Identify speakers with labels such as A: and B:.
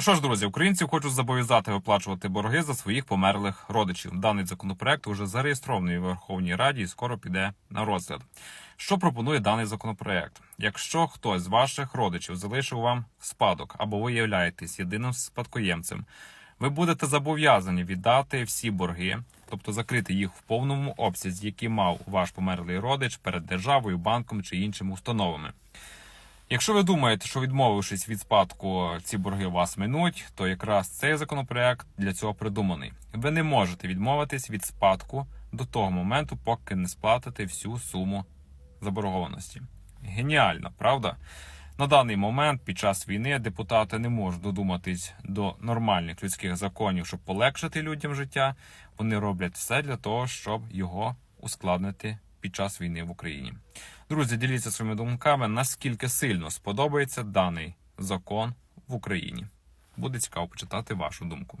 A: Ну що ж, друзі, українців хочуть зобов'язати виплачувати борги за своїх померлих родичів. Даний законопроект уже зареєстрований у Верховній Раді і скоро піде на розгляд. Що пропонує даний законопроект? Якщо хтось з ваших родичів залишив вам спадок або ви являєтесь єдиним спадкоємцем, ви будете зобов'язані віддати всі борги, тобто закрити їх в повному обсязі, які мав ваш померлий родич перед державою, банком чи іншими установами. Якщо ви думаєте, що відмовившись від спадку, ці борги вас минуть, то якраз цей законопроект для цього придуманий. Ви не можете відмовитись від спадку до того моменту, поки не сплатите всю суму заборгованості. Геніально, правда? На даний момент під час війни депутати не можуть додуматись до нормальних людських законів, щоб полегшити людям життя. Вони роблять все для того, щоб його ускладнити під час війни в Україні. Друзі, діліться своїми думками, наскільки сильно сподобається даний закон в Україні. Буде цікаво почитати вашу думку.